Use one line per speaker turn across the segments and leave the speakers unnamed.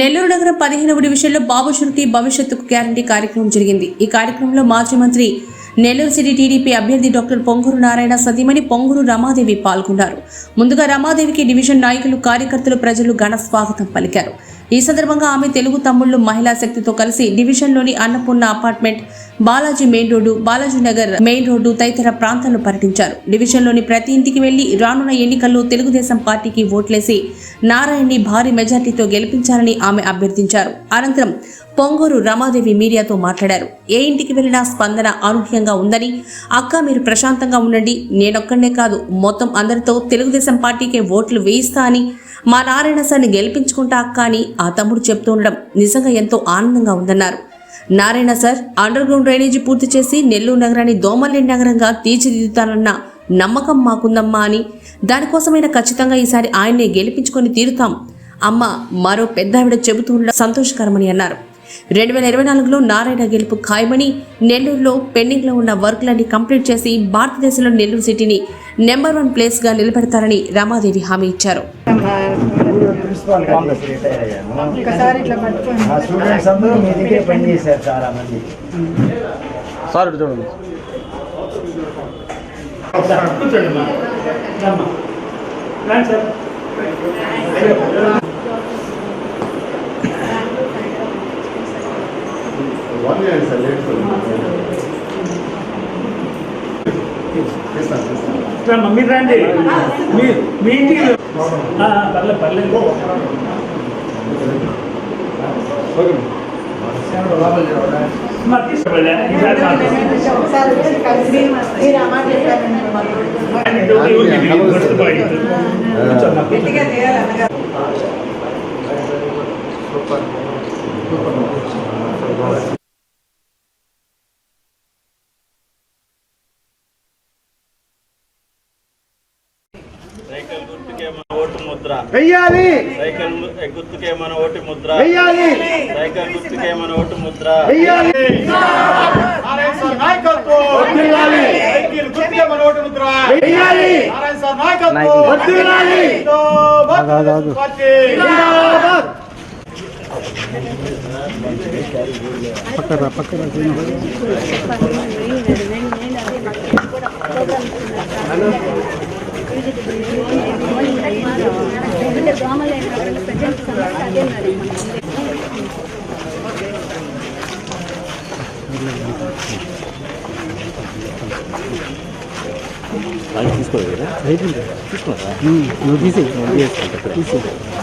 నెల్లూరు నగరం పదిహేనవ డివిజన్లో బాబు శృతి భవిష్యత్తుకు గ్యారంటీ కార్యక్రమం జరిగింది. ఈ కార్యక్రమంలో మాజీ మంత్రి నెల్లూరు సిటీ టీడీపీ అభ్యర్థి డాక్టర్ పొంగూరు నారాయణ సతీమణి పొంగూరు రమాదేవి పాల్గొన్నారు. ముందుగా రమాదేవికి డివిజన్ నాయకులు కార్యకర్తలు ప్రజలు ఘన స్వాగతం పలికారు. ఈ సందర్భంగా ఆమె తెలుగు తమ్ముళ్ళు మహిళా శక్తితో కలిసి డివిజన్లోని Annapurna apartment Balaji main road Balaji Nagar main road తదితర ప్రాంతాల్లో పర్యటించారు. డివిజన్లోని ప్రతి ఇంటికి వెళ్ళి రానున్న ఎన్నికల్లో తెలుగుదేశం పార్టీకి ఓట్లేసి నారాయణ్ని భారీ మెజార్టీతో గెలిపించాలని ఆమె అభ్యర్థించారు. అనంతరం పొంగూరు రమాదేవి మీడియాతో మాట్లాడారు. ఏ ఇంటికి వెళ్ళినా స్పందన అనూహ్యంగా ఉందని అక్క మీరు ప్రశాంతంగా ఉండండి. నేనొక్కడే కాదు. మొత్తం అందరితో తెలుగుదేశం పార్టీకే ఓట్లు వేయిస్తా అని మా నారాయణ సార్ని గెలిపించుకుంటా అక్క అని ఆ తమ్ముడు చెప్తూ ఉండడం నిజంగా ఎంతో ఆనందంగా ఉందన్నారు. Narayana sir underground drainage పూర్తి చేసి నెల్లూరు నగరాన్ని దోమల్లి నగరంగా తీర్చిదిద్దుతానన్న నమ్మకం మాకుందమ్మా అని. దానికోసమైనా ఖచ్చితంగా ఈసారి ఆయన్నే గెలిపించుకొని తీరుతాం. అమ్మ మరో పెద్దావిడ చెబుతూ సంతోషకరమని అన్నారు. రెండు వేల ఇరవై నాలుగులో నారాయణ గెలుపు ఖాయమని నెల్లూరులో పెండింగ్లో ఉన్న వర్క్లన్నీ కంప్లీట్ చేసి భారతదేశంలో నెల్లూరు సిటీని నెంబర్ వన్ ప్లేస్గా నిలబెడతారని రమాదేవి హామీ ఇచ్చారు.
ప్రిన్సిపాల్
సార్ ఇటు చూడండి
మీరు రండి. మీ మీ ఇంటికి పర్లేదు? పర్లేదు తీసుకువెళ్ళా. ఈసారి మాకు.
ఒకసారి వచ్చి కలిసి మీరు ఆ మాట చెప్పారంటే మాకు
ఆయన డ్యూటీ ఉంది, మీకు గుర్తుపోయింది. కూర్చోమ్మా, కూర్చో.
గట్టిగా చేయాలి అన్నగారు
సైకిల్ గుర్తుకే మన ఓటు ముద్ర
వెయ్యాలి.
సైకిల్ గుర్తుకే మన ఓటు ముద్ర.
వెయ్యాలి.
సైకిల్ గుర్తుకే మన ఓటు ముద్ర.
వెయ్యాలి. వెయ్యాలి వర్ధిల్లాలి.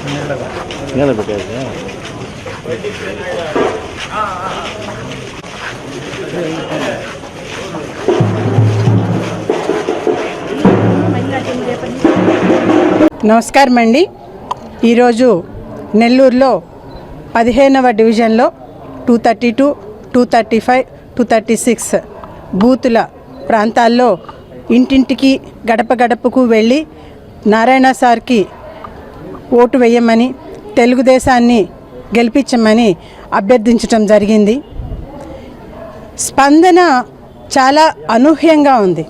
జిందాబాద్.
నమస్కారం అండి ఈరోజు నెల్లూరులో పదిహేనవ డివిజన్లో two thirty two two thirty five two thirty six బూతుల ప్రాంతాల్లో ఇంటింటికి గడప గడపకు వెళ్ళి నారాయణ సార్కి ఓటు వేయమని తెలుగుదేశాన్ని గెలిపించమని అభ్యర్థించటం జరిగింది. స్పందన చాలా అనూహ్యంగా ఉంది.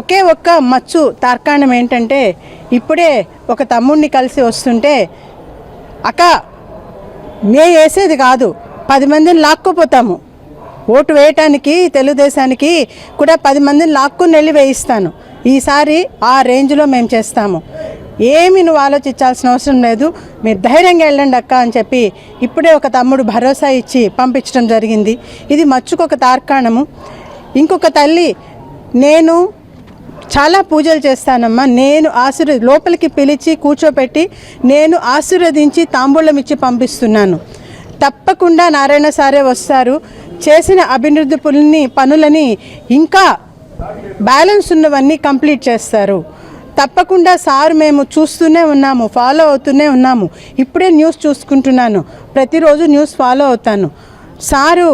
ఒకే ఒక్క మచ్చు తార్కాణం ఏంటంటే ఇప్పుడే ఒక తమ్ముడిని కలిసి వస్తుంటే అక్క మే వేసేది కాదు పది మందిని లాక్కుపోతాము. ఓటు వేయటానికి తెలుగుదేశానికి కూడా పది మందిని లాక్కుని వెళ్ళి వేయిస్తాను. ఈసారి ఆ రేంజ్లో మేము చేస్తాము. ఏమి నువ్వు ఆలోచించాల్సిన అవసరం లేదు. మీరు ధైర్యంగా వెళ్ళండి అక్క అని చెప్పి ఇప్పుడే ఒక తమ్ముడు భరోసా ఇచ్చి పంపించడం జరిగింది. ఇది మచ్చుకొక తార్కాణము. ఇంకొక తల్లి నేను చాలా పూజలు చేస్తానమ్మా. నేను ఆశీర్వ లోపలికి పిలిచి కూర్చోపెట్టి నేను ఆశీర్వదించి తాంబూలం ఇచ్చి పంపిస్తున్నాను. తప్పకుండా నారాయణ సారే వస్తారు. చేసిన అభివృద్ధి పుల్ని పనులని ఇంకా బ్యాలెన్స్ ఉన్నవన్నీ కంప్లీట్ చేస్తారు. తప్పకుండా సార్ మేము చూస్తూనే ఉన్నాము ఫాలో అవుతూనే ఉన్నాము. ఇప్పుడే న్యూస్ చూసుకుంటున్నాను. ప్రతిరోజు న్యూస్ ఫాలో అవుతాను. సారు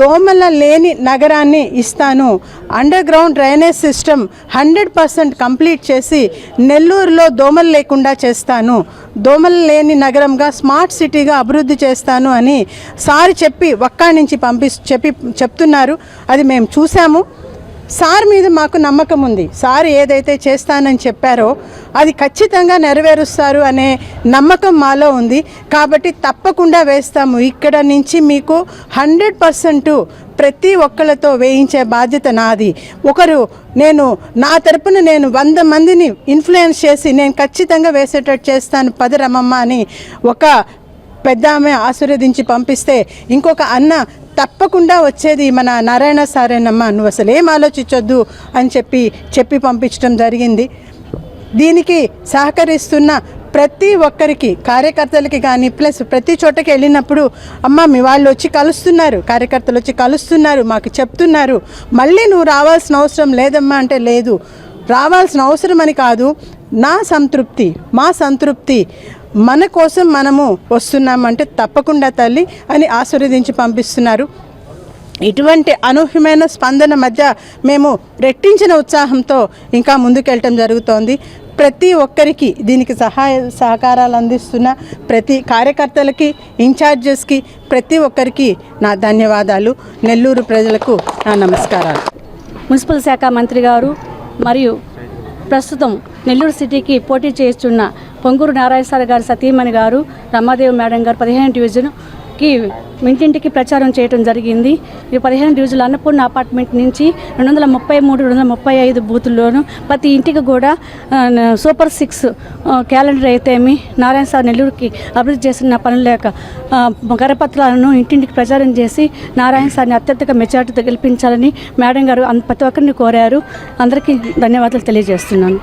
దోమల లేని నగరాన్ని ఇస్తాను. Underground drainage system hundred percent complete చేసి నెల్లూరులో దోమలు లేకుండా చేస్తాను. దోమలు లేని నగరంగా స్మార్ట్ సిటీగా అభివృద్ధి చేస్తాను అని సార్ చెప్పి ఒక్కా నుంచి పంపి చెప్పి చెప్తున్నారు. అది మేము చూసాము. సార్ మీద మాకు నమ్మకం ఉంది. సార్ ఏదైతే చేస్తానని చెప్పారో అది ఖచ్చితంగా నెరవేరుస్తారు అనే నమ్మకం మాలో ఉంది. కాబట్టి తప్పకుండా వేస్తాము. ఇక్కడ నుంచి మీకు హండ్రెడ్ పర్సెంట్ ప్రతి ఒక్కళ్ళతో వేయించే బాధ్యత నాది. ఒకరు నేను నా తరపున నేను వంద మందిని ఇన్ఫ్లుయెన్స్ చేసి నేను ఖచ్చితంగా వేసేటట్టు చేస్తాను. పది రమ్మమ్మ అని ఒక పెద్ద ఆమె ఆశీర్వదించి పంపిస్తే ఇంకొక అన్న తప్పకుండా వచ్చేది మన నారాయణ సారేనమ్మ. నువ్వు అసలు ఏం ఆలోచించొద్దు అని చెప్పి చెప్పి పంపించడం జరిగింది. దీనికి సహకరిస్తున్న ప్రతి ఒక్కరికి కార్యకర్తలకి కానీ ప్లస్ ప్రతి చోటకి వెళ్ళినప్పుడు అమ్మ మీ వాళ్ళు వచ్చి కలుస్తున్నారు. కార్యకర్తలు వచ్చి కలుస్తున్నారు మాకు చెప్తున్నారు. మళ్ళీ నువ్వు రావాల్సిన అవసరం లేదమ్మా అంటే లేదు. రావాల్సిన అవసరం అని కాదు నా సంతృప్తి మా సంతృప్తి. మన కోసం మనము వస్తున్నామంటే తప్పకుండా తల్లి అని ఆశీర్వదించి పంపిస్తున్నారు. ఇటువంటి అనూహ్యమైన స్పందన మధ్య మేము రెట్టించిన ఉత్సాహంతో ఇంకా ముందుకెళ్ళటం జరుగుతోంది. ప్రతి ఒక్కరికి దీనికి సహాయ సహకారాలు అందిస్తున్న ప్రతి కార్యకర్తలకి ఇన్ఛార్జెస్కి ప్రతి ఒక్కరికి నా ధన్యవాదాలు. నెల్లూరు ప్రజలకు నా నమస్కారాలు.
మున్సిపల్ శాఖ మంత్రి గారు మరియు ప్రస్తుతం నెల్లూరు సిటీకి పోటీ చేస్తున్న పొంగూరు నారాయణ సార్ గారి సతీమణి గారు రమాదేవి మేడం గారు పదిహేను డివిజన్కి ఇంటింటికి ప్రచారం చేయడం జరిగింది. ఈ పదిహేను డివిజన్ల అన్నపూర్ణ అపార్ట్మెంట్ నుంచి రెండు వందల ముప్పై మూడు రెండు వందల ముప్పై ఐదు బూతుల్లోనూ ప్రతి ఇంటికి కూడా సూపర్ సిక్స్ క్యాలెండర్ అయితేమి నారాయణ సార్ నెల్లూరుకి అభివృద్ధి చేసిన పనుల యొక్క కరపత్రాలను ఇంటింటికి ప్రచారం చేసి నారాయణ సార్ని అత్యధిక మెజార్టీతో గెలిపించాలని మేడం గారు ప్రతి ఒక్కరిని కోరారు. అందరికీ ధన్యవాదాలు తెలియజేస్తున్నాను.